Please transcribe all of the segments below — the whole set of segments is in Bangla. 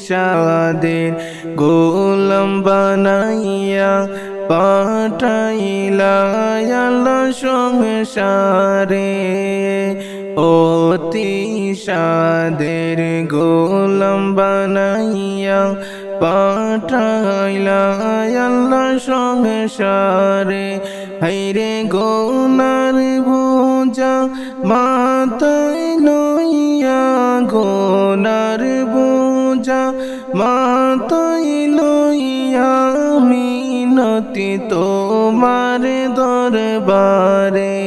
তিশাদের গোলাম বানাইয়া পাঠাইলা আল্লাহ সংসারে। অতি সাদের গোলাম বানাইয়া পাঠাইলা আল্লাহ সংসারে। হাইরে গোনার বোঝা মাতায় গোনার বোঝা মাতায় লইয়া মিনতি তোমার দরবারে।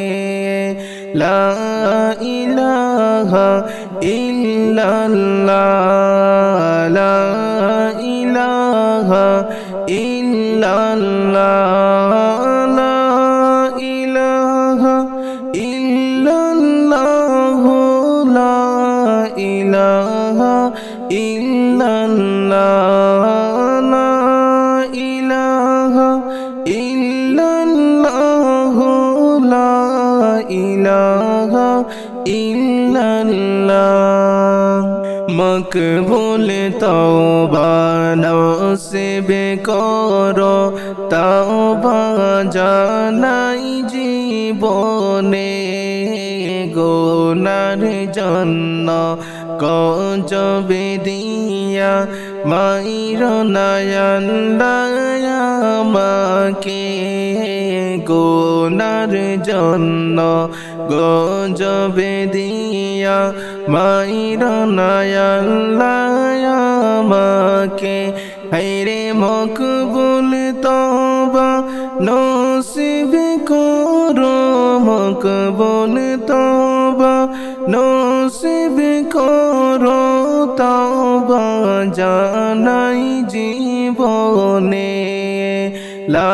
লা ইলাহা ইল্লাল্লাহ, লা ইলাহা ইল্লাল্লাহ ইলাহা ইল্লাল্লাহ, লা ইলাহা ইল্লাল্লাহ। মকবুল তওবা নসিবে করো। তওবা জানাই জীবনে গোনার জন্য কজবে দিয়া মাইর নয়ন আমাকে গোনার জন্য গজবে দিয়া মাইর নয়ন আমাকে। হাইরে মকবুল তবা নসিব করো, মকবুল তবা নসিব করো তবা জানাই জীবনে। লা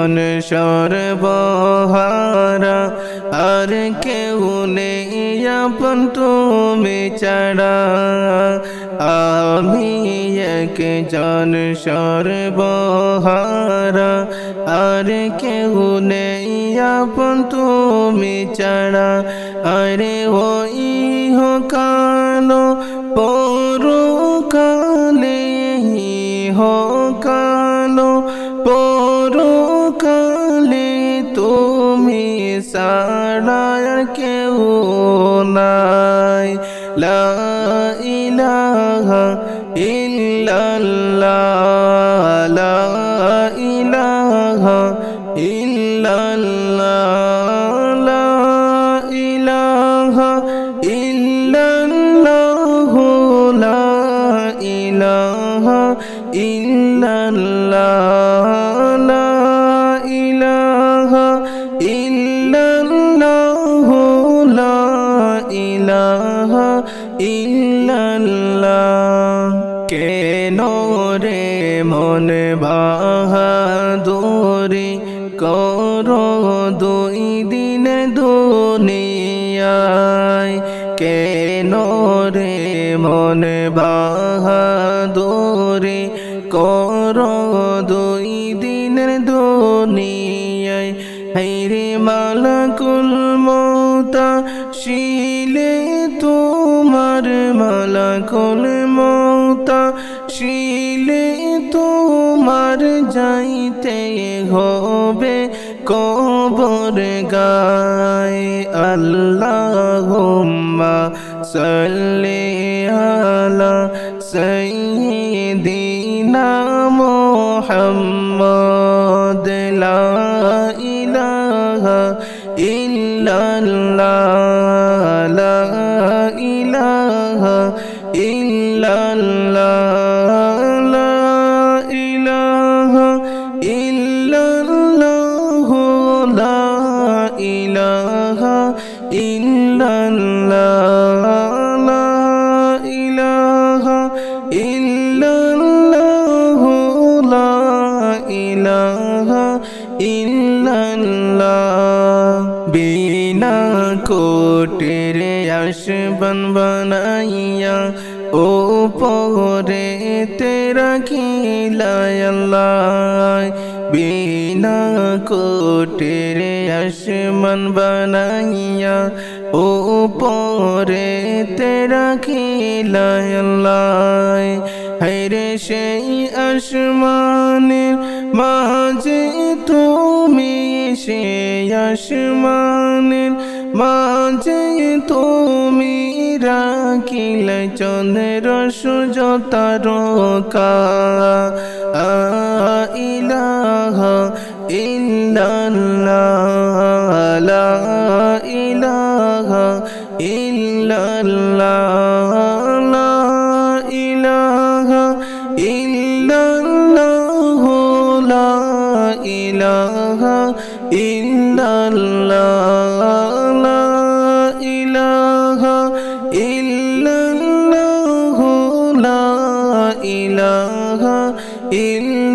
একজন সর্বহারা, আর কেউ নেই আপন তুমি ছাড়া। আমি একজন সর্বহারা, আর কেউ নেই আপন তুমি ছাড়া। আরে ওই হো সারা কেউ নাই। লা ইলাহা ইল্লাল্লাহ লা ইলাহা ইল্লাল্লাহ। বাহাদুরি করো দুই দিন দুনিয়ায়। কেন রে মন বাহাদুরি করো দুই দিনের দুনিয়ায়? হাইরে মালাকুল মৌতা শিলে তোমার মালাকুল মৌতা শিলে তোমার যাইতে হবে কবর গায়। আল্লাহুম্মা সাল্লি আলা সাইয়্যিদিনা মুহাম্মদ। লা ইলাহা ইল্লাল্লাহ। লা ইলাহা কোটের আসবান বানাইয়া ও পরে তেরা খিলায় আল্লাহ বিনা কোটের আসমান বানাইয়া ও পরে তেরা খিলায় আল্লাহ হাইরে সেই আসমানের মাঝে তুমি সে আসমানের মাঝে তুমি রাখিল চন্দ্র আ ইলাহা ইল্লাল্লাহ ইলাহা ইল্লাল্লাহ ইলাহা ইল্লাল্লাহ লা ইলাহা ইল্লাল্লাহ।